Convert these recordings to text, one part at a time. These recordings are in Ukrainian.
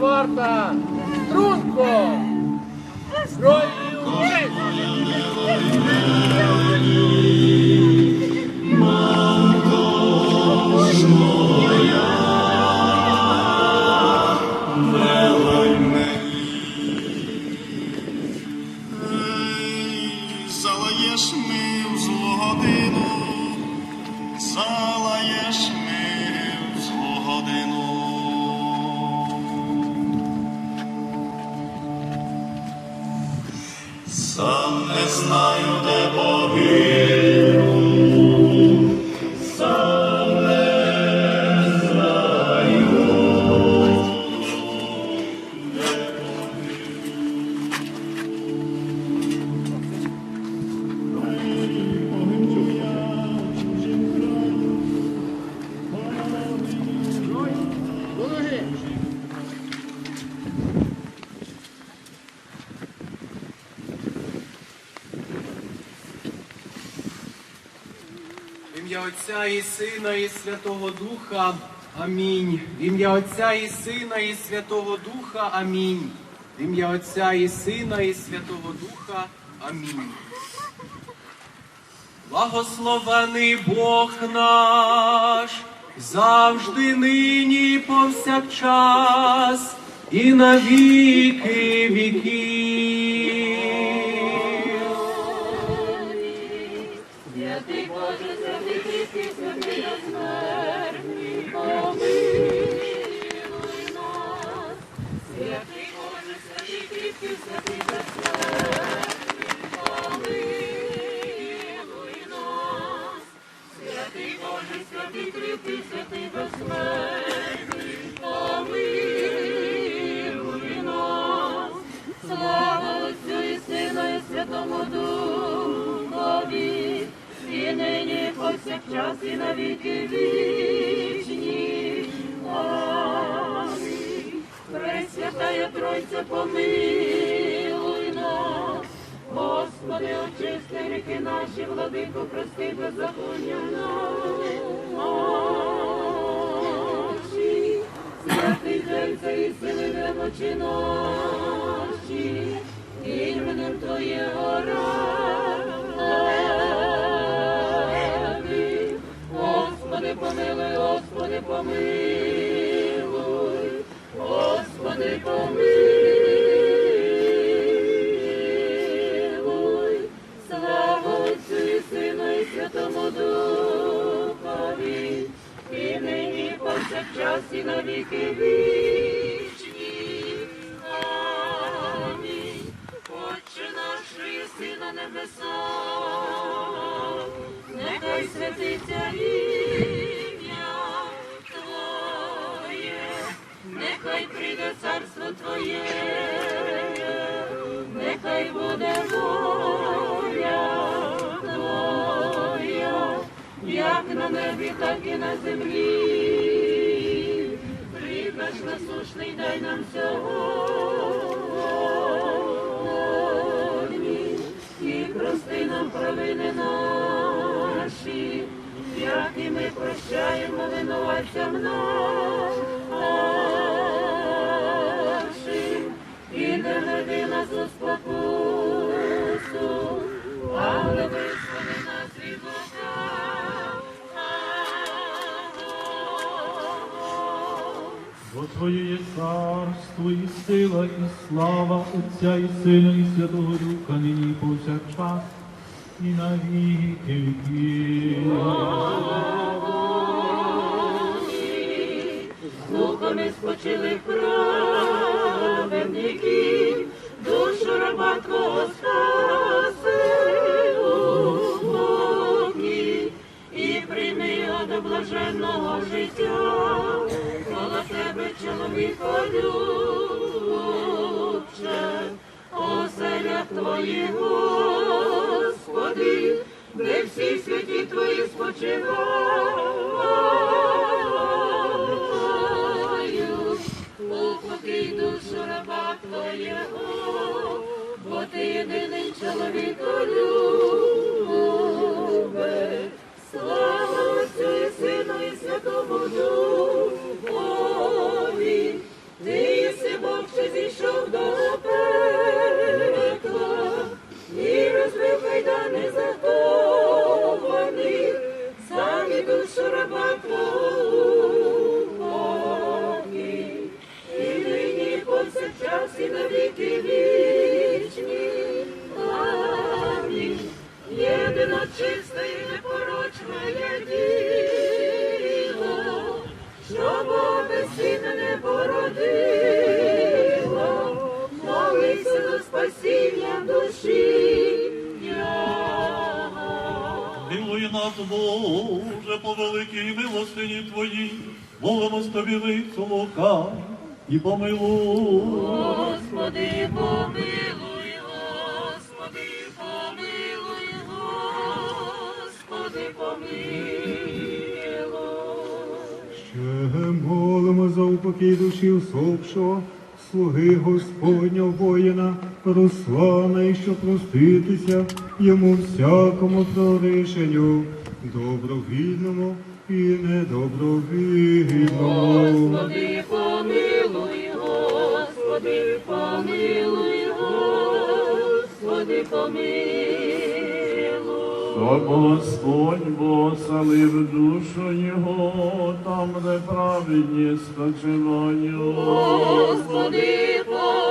варта! Струнко! Не знаю, де погину, ім'я Отця і Сина, і Святого Духа. Амінь. В ім'я Отця і Сина, і Святого Духа. Амінь. В ім'я Отця і Сина, і Святого Духа. Амінь. Благословений Бог наш, завжди нині повсякчас, і на віки. Святий Боже, святий Христі, святий безсмертний, помилуй нас. Святий Боже, святий Христі, святий безсмертний, помилуй нас. Святий Боже, святий Христі, святий безсмертний, помилуй нас. Слава Отцю і Сину і Святому Духові, і нині, повсякчас, і на віки вічні. Амінь. Пресвятая Тройця, помилуй нас. Господи, очисти ріки наші, владико, прости беззаконня наші. Святий Зельця і сили немочі наші, іменем Твоє ради. Господи, помилуй, Господи, помилуй, Господи, помилуй. Слава Отцю і Сину і Святому Духові, і нині, повсякчас, і на віки вічні. Амінь. Отче наш, що єси на небесах, нехай святиться Нехай буде як на небі, так і на землі. Хліб насушний дай нам сьогодні, і прости нам провини наші, як і ми прощаємо винуватцям нашим, нас у спокусу, але визволи нас від. Бо Твоє є царство, і сила, і слава Отця і Сина, і Святого Духа, нині повсякчас, і на віки віків. Духами спочили праведники, душу раба Твого спаси спокій, і прийми його до блаженного життя, коло тебе чоловіка любче, оселях Твоїх, Господи, де всі святі Твої спочивають, чоловіка любе, слава Отцю Сину, і Святому Духові, ти єси Бог, що зійшов до пекла, і розбив кайдани заховані, сам душу раба і нині повсякчас, і навіки віки. І помилуй. Господи, помилуй, Господи, помилуй, Господи, помилуй. Ще молимо за упокій душі усопшого, слуги Господня воїна, Руслана, і що проститися йому всякому прорішенню, добровільному і недобровільному. Господи, помилуй, Господи, помилуй, Господи, помилуй. Щоб Господь поселив душу його, там, де праведні спочивають. Господи, помилуй,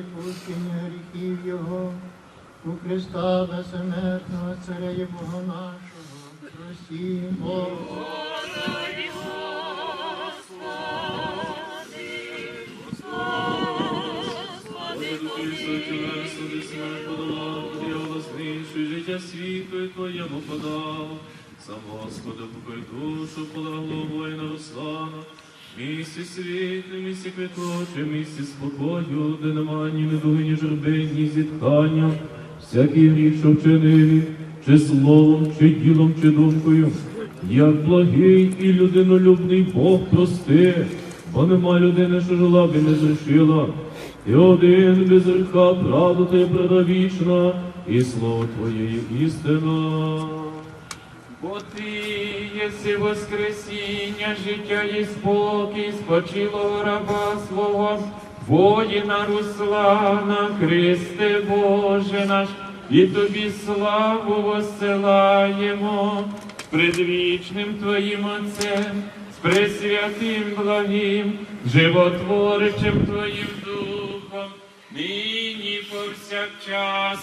відпущення гріхів Його у Христа безсмертного Царя і Бога нашого. Просімо. життя світу Твоєму подав. Сам Господи, покой душу полагло воїна Руслана, місці світлі, місці квіточі, місці спокою, де нема ні недуги, ні журби, ні зітхання, всякий гріх, що вчинили, чи словом, чи ділом, чи думкою, як благий і людинолюбний Бог прости, бо нема людини, що жила б і не зрішила. Ти один без гріха, правда ти предавічна, і слово Твоє істина. Бо ти єси воскресіння, життя і спокій, спочилого раба свого, воїна Руслана, Христе Боже наш, і тобі славу воссилаємо, предвічним Твоїм Отцем, з пресвятим благим, животворичем Твоїм Духом, нині повсякчас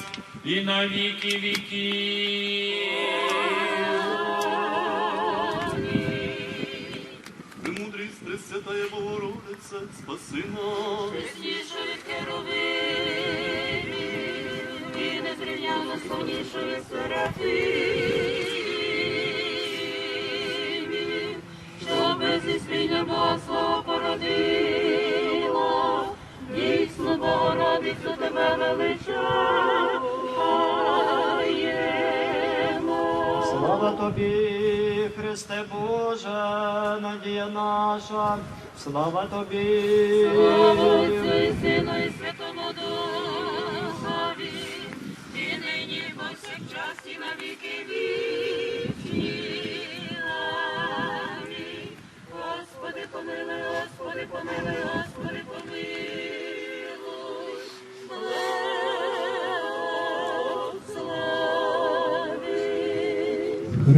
і на віки віків. Пресвятая Богородице, спаси нас. Чеснішої керовини і незрівняно славнішої серафимі, що без ісління Бога слава породила, дійсно Богородицю тебе величаємо. Слава тобі, Христе Боже, надія наша. Слава тобі. Слава Отцю і Сину і Святому Духові, і нині, і повсякчас, і на віки вічні. Господи, помилуй, Господи, помилуй, Господи,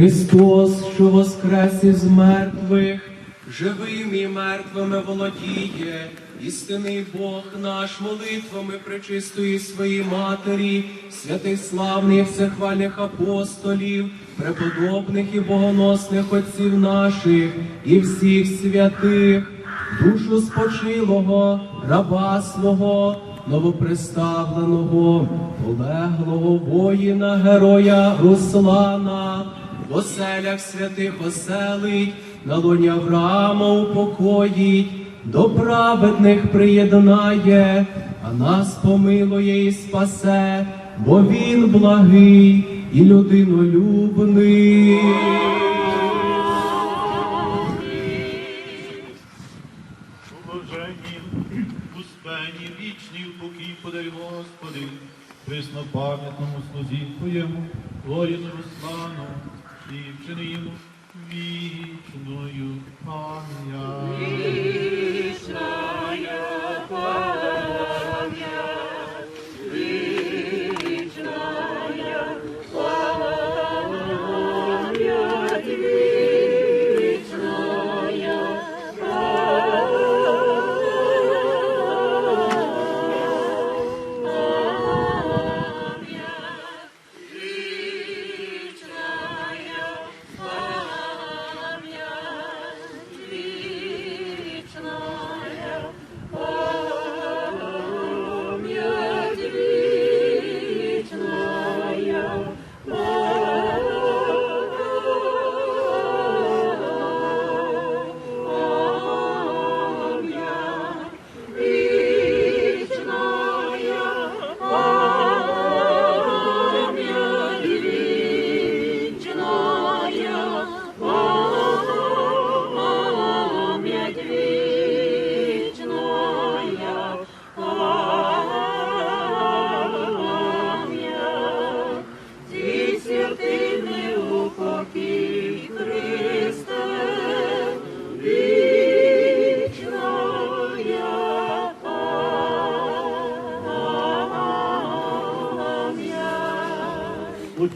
Христос, що воскрес із мертвих, живим і мертвими володіє, істинний Бог наш молитвами пречистої своїй матері, святих славних всехвальних апостолів, преподобних і богоносних отців наших і всіх святих, душу спочилого, раба свого, новоприставленого, полеглого воїна, героя Руслана в оселях святих оселить, на лоні Авраама упокоїть, до праведних приєднає, а нас помилує і спасе, бо він благий і людинолюбний. Успені, вічний упокій подай, Господи, преснопам'ятному слузі Твоєму, воїну Руслану, і вчини йому вічною пам'ять.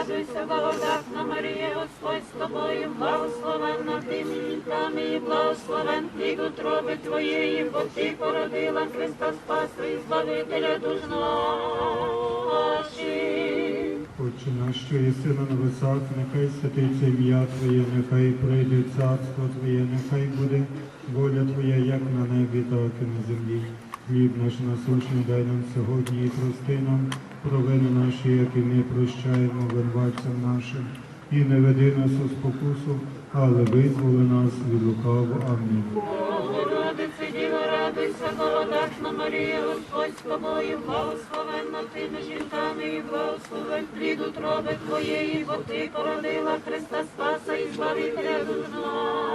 радуйся, благодатна Марія, Господь з тобою, благословенна ти жінками, і благословен плід утроби твоєї, бо ти породила Христа Спаса і Збавителя душ наших. Отче наш, що єси на небесах, нехай святиться ім'я Твоє, нехай прийде царство Твоє, нехай буде воля Твоя, як на небі, так і на землі. Хліб наш насущний дай нам сьогодні і прости нам провини наші, як і ми прощаємо винуватцям нашим. І не веди нас у спокусу, але визволи нас від лукавого. Амінь. Богородице, Діво, радуйся, благодатна Марія, Господь з тобою, благословенна ти жінками, і благословен плід утроби твоєї, бо ти породила Христа Спаса і Збавителя душ наших.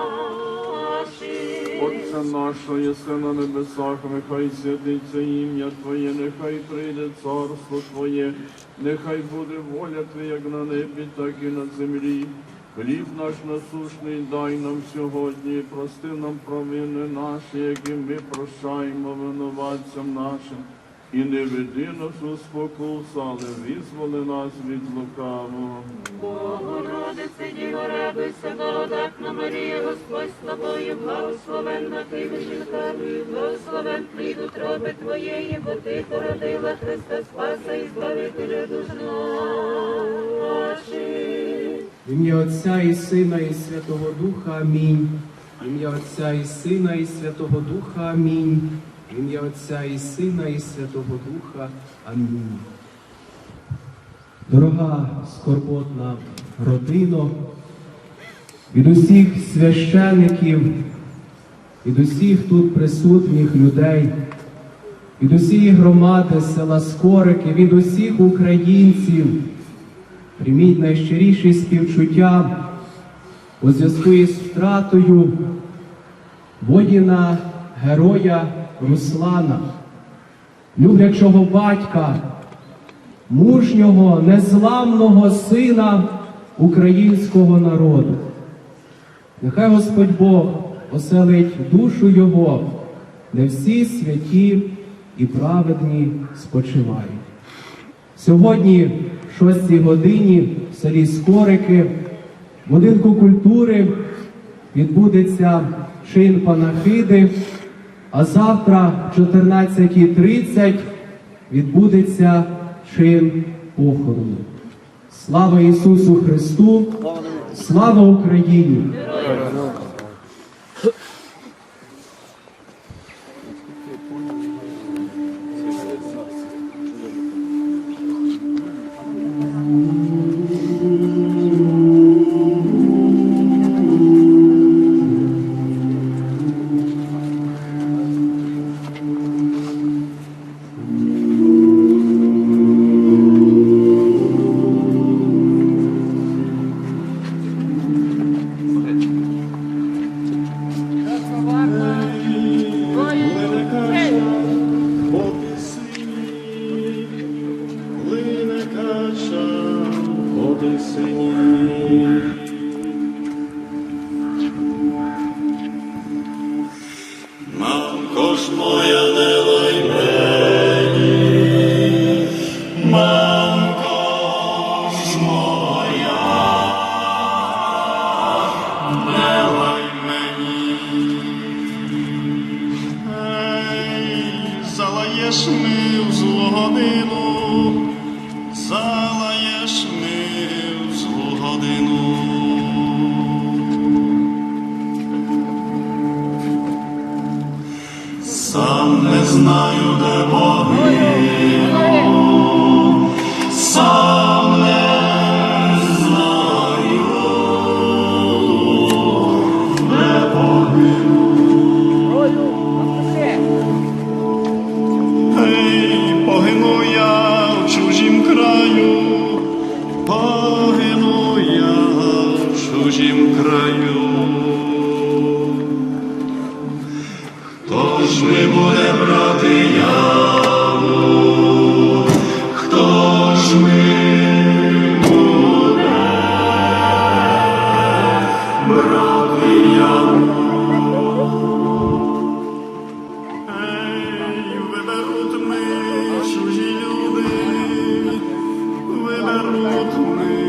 Отче наш, що на небесах, нехай святиться ім'я Твоє, нехай прийде царство Твоє, нехай буде воля Твоя, як на небі, так і на землі. Хліб наш насушний дай нам сьогодні, прости нам провини наші, які ми прощаємо винуватцям нашим. І не веди нас у спокусу, але визволи нас від лукавого. Богородице, Діво, радуйся, благодатна Марія, Господь з тобою, благословенна ти між жінками, благословен плід утроби твоєї, бо ти породила Христа Спаса і Збавителя душ наших. В ім'я Отця і Сина, і Святого Духа. Амінь. В ім'я Отця і Сина, і Святого Духа. Амінь. В ім'я Отця і Сина, і Святого Духа. Амінь. Дорога скорботна родино, від усіх священиків, від усіх тут присутніх людей, від усієї громади села Скорики, від усіх українців. Прийміть найщиріші співчуття у зв'язку із втратою воїна, героя Руслана, люблячого батька, мужнього, незламного сина українського народу. Нехай Господь Бог оселить душу Його, де всі святі і праведні спочивають. Сьогодні, в 6 годині, в селі Скорики, в будинку культури відбудеться чин панахиди, а завтра, в 14.30, відбудеться чин похорону. Слава Ісусу Христу! Слава Україні! залаєш ми в годину, залаєш ми в годину. Сам не знаю, де Бог. Сам lonely.